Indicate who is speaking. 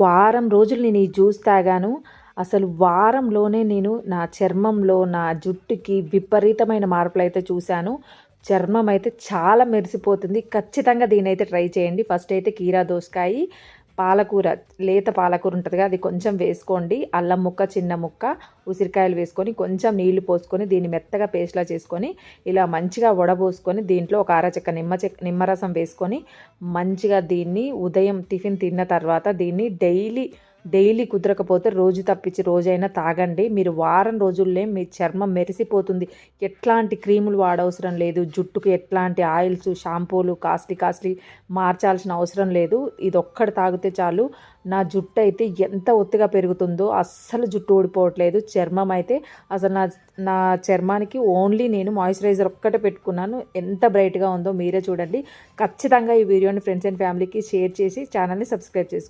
Speaker 1: వారం రోజులు నేను ఈ జ్యూస్ తాగాను. అసలు వారంలోనే నేను నా చర్మంలో నా జుట్టుకి విపరీతమైన మార్పులు అయితే చూశాను. చర్మం అయితే చాలా మెరిసిపోతుంది. ఖచ్చితంగా దీని అయితే ట్రై చేయండి. ఫస్ట్ అయితే కీరా దోసకాయ పాలకూర లేత పాలకూర ఉంటుంది కదా అది కొంచెం వేసుకోండి. అల్లం ముక్క చిన్న ముక్క ఉసిరికాయలు వేసుకొని కొంచెం నీళ్ళు పోసుకొని దీన్ని మెత్తగా పేస్ట్లా చేసుకొని ఇలా మంచిగా వడబోసుకొని దీంట్లో ఒక అరచెక్క నిమ్మ చెక్క నిమ్మరసం వేసుకొని మంచిగా దీన్ని ఉదయం టిఫిన్ తిన్న తర్వాత దీన్ని డైలీ డైలీ కుదరకపోతే రోజు తప్పించి రోజైనా తాగండి. మీరు వారం రోజుల్లో మీ చర్మం మెరిసిపోతుంది. ఎట్లాంటి క్రీములు వాడవసరం లేదు. జుట్టుకు ఎట్లాంటి ఆయిల్స్ షాంపూలు కాస్ట్లీ కాస్ట్లీ మార్చాల్సిన అవసరం లేదు. ఇది ఒక్కటి తాగితే చాలు. నా జుట్టు అయితే ఎంత ఒత్తిగా పెరుగుతుందో అస్సలు జుట్టు ఊడిపోవట్లేదు. చర్మం అయితే అసలు నా నా చర్మానికి ఓన్లీ నేను మాయిశ్చరైజర్ ఒక్కటే పెట్టుకున్నాను. ఎంత బ్రైట్గా ఉందో మీరే చూడండి. ఖచ్చితంగా ఈ వీడియోని ఫ్రెండ్స్ అండ్ ఫ్యామిలీకి షేర్ చేసి ఛానల్ని సబ్స్క్రైబ్ చేసుకోండి.